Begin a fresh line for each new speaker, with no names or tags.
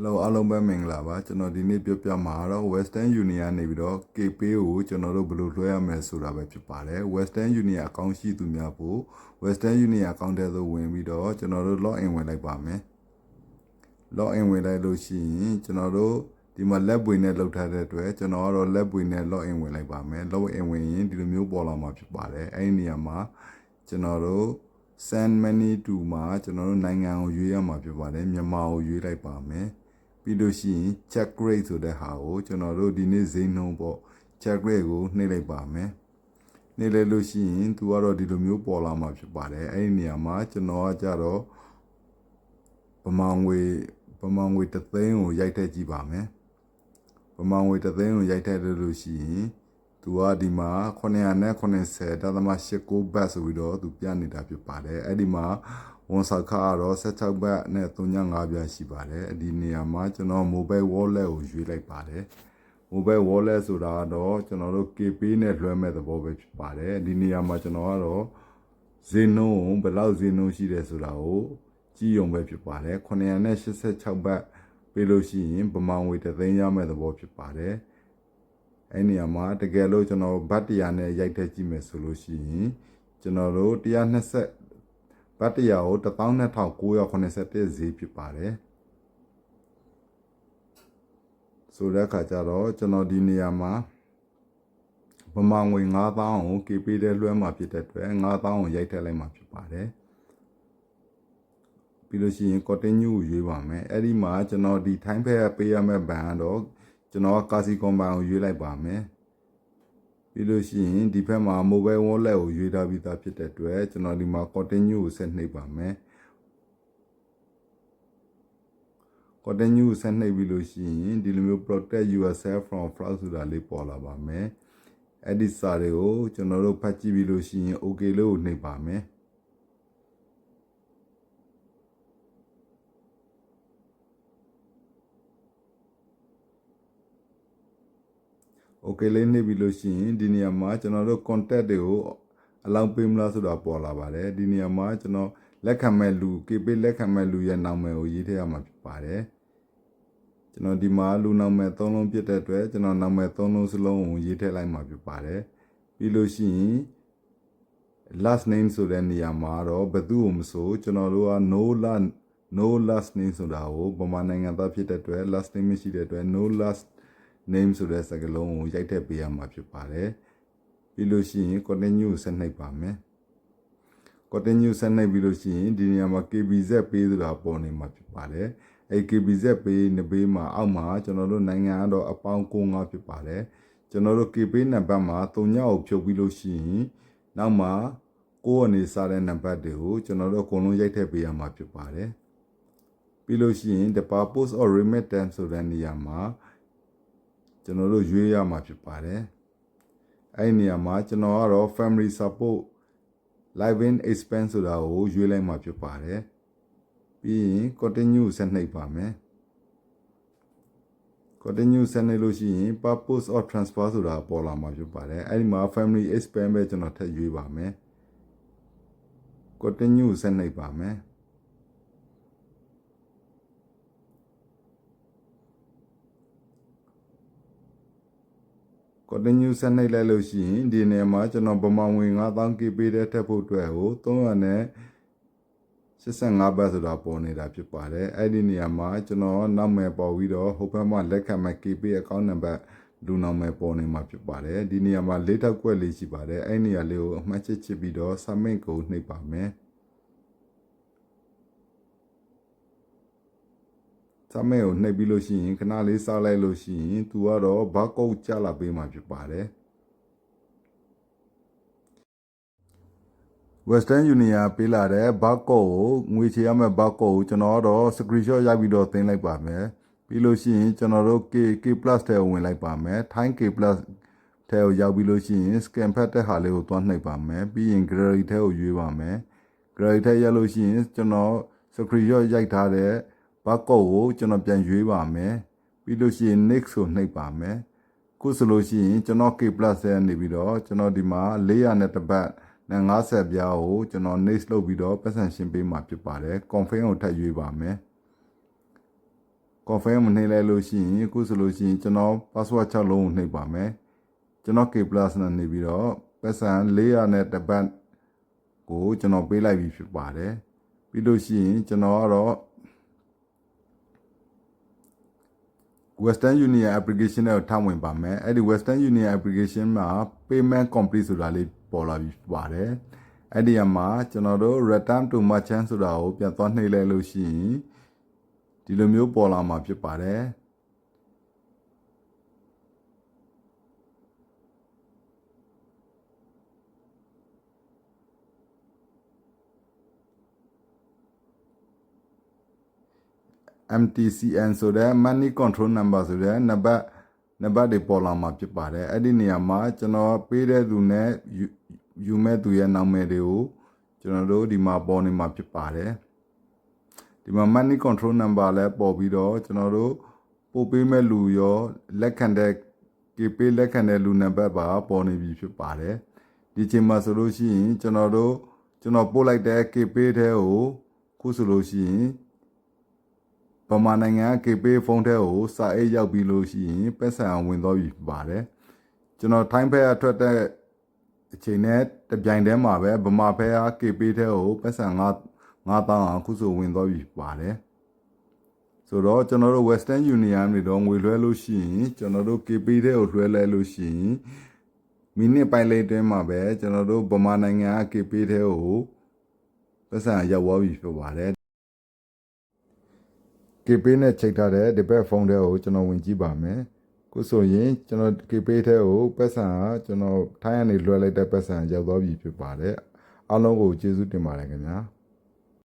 Hello အားလုံးပဲမင်္ဂလာပါကျွန်တော်ဒီနေ့ပြောပြမှာတော့ Western Union နေပြီးတော့ KPay ကိုကျွန်တော်တို့ဘယ်လိုလွှဲရမလဲဆိုတာပဲဖြစ်ပါတယ် Western Union အကောင့်ရှိသူများဖို့ Western Union အကောင့်ထဲသို့ဝင်ပြီးတော့ကျွန်တော်တို့ login ဝင်လိုက်ပါမယ် login ဝင်လိုက်လို့ရှိရင်ကျွန်တော်တို့ဒီမှာ lab ဝင်နဲ့လောက်ထားတဲ့အတွက်ကျွန်တော်ကတော့ lab ဝင်နဲ့ login ဝင်လိုက်ပါမယ် login ဝင်ရင်ဒီလိုမျိုးပေါ်လာမှာဖြစ်ပါတယ်အဲ့ဒီနေရာမှာကျွန်တော်တို့ send money to မှာကျွန်တော်တို့နိုင်ငံကိုရွေးရမှာဖြစ်ပါတယ်မြန်မာကိုရွေးလိုက်ပါမယ် ပြီးလို့ရှိရင် check rate ဆိုတဲ့ဟာကိုကျွန်တော်တို့ဒီနေ့ဈေးနှုန်းပေါ့ check rate ကိုနှိပ်လိုက်ပါမယ်နှိပ်လိုက်လို့ရှိရင်သူကတော့ဒီလိုမျိုးပေါ်လာမှာဖြစ်ပါတယ်အဲ့ဒီနေရာမှာကျွန်တော်ကကြတော့ပမာငွေပမာငွေတစ်သိန်းကိုရိုက်ထည့်ကြည့်ပါမယ်ပမာငွေတစ်သိန်းကိုရိုက်ထည့်လို့ရှိရင်သူကဒီမှာ990ဒသမ89ဘတ်ဆိုပြီးတော့သူပြနေတာဖြစ်ပါတယ်အဲ့ဒီမှာ ဝန်ဆောင်ခါကတော့16ဘတ်နဲ့35ပြရှိပါတယ်အဒီနေရာမှာကျွန်တော် mobile wallet ကိုရွေးလိုက်ပါတယ် mobile wallet ဆိုတာကတော့ကျွန်တော်တို့ KP နဲ့လွှဲမဲ့သဘောပဲဖြစ်ပါတယ်ဒီနေရာမှာကျွန်တော်ကတော့ဈေးနှုန်းဘယ်လောက်ဈေးနှုန်းရှိတယ်ဆိုတာကိုကြည့်ရုံပဲဖြစ်ပါတယ်986ဘတ်ပေးလို့ရှိရင်ပမာငွေ3သိန်းရမဲ့သဘောဖြစ်ပါတယ်အဲ့နေရာမှာတကယ်လို့ကျွန်တော်ဘတ်တရားနဲ့ရိုက်ထည့်ကြည့်မယ်ဆိုလို့ရှိရင်ကျွန်တော်တို့120 ဘတ်တရားကို12981ဈေးဖြစ်ပါတယ်ဆိုတဲ့အခါကျတော့ကျွန်တော်ဒီနေရာမှာပမာငွေ9000ကို KP တဲ့လွှဲမှာဖြစ်တဲ့အတွက်9000ကိုရိုက်ထည့်လိုက်မှာဖြစ်ပါတယ်ပြီးလို့ရှိရင် continue ကိုရွေးပါမယ်အဲ့ဒီမှာကျွန်တော်ဒီ time pay ပေးရမယ့်ဘဏ်ကတော့ကျွန်တော်ကာစီကွန်ဘဏ်ကိုရွေးလိုက်ပါမယ် ပြီးလို့ရှိရင်ဒီဘက်မှာ mobile wallet ကိုရွေးထားပြီးသားဖြစ်တဲ့အတွက်ကျွန်တော်ဒီမှာ continue ကိုဆက်နှိပ်ပါမယ် continue ဆက်နှိပ်ပြီးလို့ရှိရင်ဒီလိုမျိုး protect yourself from fraud ဆိုတာလေးပေါ်လာပါမယ်အဲ့ဒီစာတွေကိုကျွန်တော်တို့ဖတ်ကြည့်ပြီးလို့ရှိရင် okay လို့နှိပ်ပါမယ် okay လေးနှိပ်ပြီးလို့ရှိရင်ဒီနေရာမှာကျွန်တော်တို့ contact တွေကိုအလောင်းပေးမလားဆိုတာပေါ်လာပါတယ်ဒီနေရာမှာကျွန်တော်လက်ခံမဲ့လူ KP လက်ခံမဲ့လူရဲ့နာမည်ကိုရေးထည့်ရမှာဖြစ်ပါတယ်ကျွန်တော်ဒီမှာလူနာမည်၃လုံးပြတဲ့အတွက်ကျွန်တော်နာမည်၃လုံးစလုံးကိုရေးထည့်လိုက်မှာဖြစ်ပါတယ်ပြီးလို့ရှိရင် last name ဆိုတဲ့နေရာမှာတော့ဘယ်သူ့ကိုမဆိုကျွန်တော်တို့က no last no last name ဆိုတာကိုဗမာနိုင်ငံသားဖြစ်တဲ့အတွက် last name မရှိတဲ့အတွက် no last name ဆိုတဲ့စကားလုံးကိုရိုက်ထည့်ပေးရမှာဖြစ်ပါတယ်ပြီးလို့ရှိရင် continue ဆက်နှိပ်ပါမယ် continue ဆက်နှိပ်ပြီးလို့ရှိရင်ဒီနေရာမှာ KBZ ပေးဆိုတာပေါ်နေမှာဖြစ်ပါတယ်အဲ KBZ ပေးနေပေးမှာအောက်မှာကျွန်တော်တို့နိုင်ငံကတော့အပေါင်း95ဖြစ်ပါတယ်ကျွန်တော်တို့ KP နံပါတ်မှာ3ညကိုဖြုတ်ပြီးလို့ရှိရင်နောက်မှာကိုယ့်အနေစားတဲ့နံပါတ်တွေကိုကျွန်တော်တို့အကုန်လုံးရိုက်ထည့်ပေးရမှာဖြစ်ပါတယ်ပြီးလို့ရှိရင် the purpose of remittance ဆိုတဲ့နေရာမှာ ကျွန်တော်တို့ရွေးရမှာဖြစ်ပါတယ်အဲ့ဒီနေရာမှာကျွန်တော်ကတော့ family support live in expense ဆိုတာကိုရွေးလိုက်မှာဖြစ်ပါတယ်ပြီးရင် continue ဆက်နှိပ်ပါမယ် continue ဆက်နှိပ်လို့ရှိရင် purpose of transfer ဆိုတာပေါ်လာမှာဖြစ်ပါတယ်အဲ့ဒီမှာ family expense ပဲကျွန်တော်ထည့်ရွေးပါမယ် continue ဆက်နှိပ်ပါမယ် continue ဆက်နှိပ်လိုက်လို့ရှိရင်ဒီနေရာမှာကျွန်တော်ဗမာငွေ9000 KB တဲ့ထပ်ဖို့အတွက်ကို300နဲ့85ဘတ်ဆိုတာပေါ်နေတာဖြစ်ပါတယ်အဲ့ဒီနေရာမှာကျွန်တော်နောက်မယ်ပေါ်ပြီးတော့ဟိုဘက်မှာလက်ခံမဲ့ KB အကောင့်နံပါတ်လူနောက်မယ်ပေါ်နေမှာဖြစ်ပါတယ်ဒီနေရာမှာလေးထောက်ကွက်လေးရှိပါတယ်အဲ့ဒီနေရာလေးကိုအမှတ်ချစ်ချစ်ပြီးတော့ submit ကိုနှိပ်ပါမယ် စမဲကိုနှိပ်ပြီးလို့ရှိရင်ခဏလေးစောက်လိုက်လို့ရှိရင်သူကတော့ဘာကုတ်ကြလာပေးမှာဖြစ်ပါတယ် Western Union ပေးလာတဲ့ဘာကုတ်ကိုငွေချေရမယ့်ဘာကုတ်ကိုကျွန်တော်ကတော့ screenshot ရိုက်ပြီးတော့သင်လိုက်ပါမယ်ပြီးလို့ရှိရင်ကျွန်တော်တို့ K K+ ထဲကိုဝင်လိုက်ပါမယ် Thai K+ ထဲကိုရောက်ပြီးလို့ရှိရင် scan ဖတ်တဲ့ဟာလေးကိုသွားနှိပ်ပါမယ်ပြီးရင် gallery ထဲကိုရွေးပါမယ် gallery ထဲရောက်လို့ရှိရင်ကျွန်တော် screenshot ရိုက်ထားတဲ့ ဘတ်ကုတ်ကိုကျွန်တော်ပြန်ရွေးပါမယ်ပြီးလို့ရှိရင် next ကိုနှိပ်ပါမယ်ခုဆိုလို့ရှိရင်ကျွန်တော် K+ ထဲနေပြီးတော့ကျွန်တော်ဒီမှာ400နဲ့တစ်ပတ်နဲ့50ပြားကိုကျွန်တော် next လုပ်ပြီးတော့ပတ်စံရှင်းပေးမှာဖြစ်ပါတယ် confirm ကိုထပ်ရွေးပါမယ် confirm မနှိပ်လိုက်လို့ရှိရင်အခုဆိုလို့ရှိရင်ကျွန်တော် password 6လုံးကိုနှိပ်ပါမယ်ကျွန်တော် K+ နဲ့နေပြီးတော့ပတ်စံ400နဲ့တစ်ပတ်ကိုကျွန်တော်ပေးလိုက်ပြီဖြစ်ပါတယ်ပြီးလို့ရှိရင်ကျွန်တော်ကတော့ Western Union application နဲ့ထားဝင်ပါမယ်အဲ့ဒီ Western Union application မှာ payment complete ဆိုတာလေးပေါ်လာပြီဖြစ်ပါတယ်အဲ့ဒီအမှာကျွန်တော်တို့ return to merchant ဆိုတာကိုပြန်သွားနှိပ်လိုက်လို့ရှိရင်ဒီလိုမျိုးပေါ်လာမှာဖြစ်ပါတယ် MTCN ဆိုတဲ့ money control number ဆိုတဲ့နံပါတ်နံပါတ်တွေပေါ်လာမှာဖြစ်ပါတယ်အဲ့ဒီနေရာမှာကျွန်တော်ပေးတဲ့သူနဲ့ယူယူမဲ့သူရဲ့နာမည်တွေကိုကျွန်တော်တို့ဒီမှာပေါ်နေမှာဖြစ်ပါတယ်ဒီမှာ money control number လည်းပေါ်ပြီးတော့ကျွန်တော်တို့ပို့ပေးမဲ့လူရောလက်ခံတဲ့ KP လက်ခံတဲ့လူနံပါတ်ပါပေါ်နေပြီဖြစ်ပါတယ်ဒီချိန်မှာဆိုလို့ရှိရင်ကျွန်တော်တို့ကျွန်တော်ပို့လိုက်တဲ့ KP တဲ့ကိုခုဆိုလို့ရှိရင် ဗမာနိုင်ငံက KP ဖုန်းထဲကိုစာအိတ်ရောက်ပြီးလို့ရှိရင်ပတ်စံဝင်သွားပြီဖြစ်ပါတယ်ကျွန်တော်ထိုင်းဘက်ကထွက်တဲ့အချိန်နဲ့တပြိုင်တည်းမှာပဲဗမာဘက်က KP ထဲကိုပတ်စံ9 9000အောင်ခုဆိုဝင်သွားပြီဖြစ်ပါတယ်ဆိုတော့ကျွန်တော်တို့ Western Union တွေတော့ငွေလွှဲလို့ရှိရင်ကျွန်တော်တို့ KP ထဲကိုလွှဲလဲလို့ရှိရင်မိနစ်ပိုင်းလေးတွင်းမှာပဲကျွန်တော်တို့ဗမာနိုင်ငံက KP ထဲကိုပတ်စံရောက်သွားပြီဖြစ်ပါတယ် KP နဲ့ချိန်ထားတဲ့ဒီဘက်ဖုန်းထဲကိုကျွန်တော်ဝင်ကြည့်ပါမယ်ခုဆိုရင်ကျွန်တော် KP ထဲကိုပတ်စံကကျွန်တော်ထိုင်းကနေလွှဲလိုက်တဲ့ပတ်စံရောက်သွားပြီဖြစ်ပါတယ်အားလုံးကိုကျေးဇူးတင်ပါတယ်ခင်ဗျာ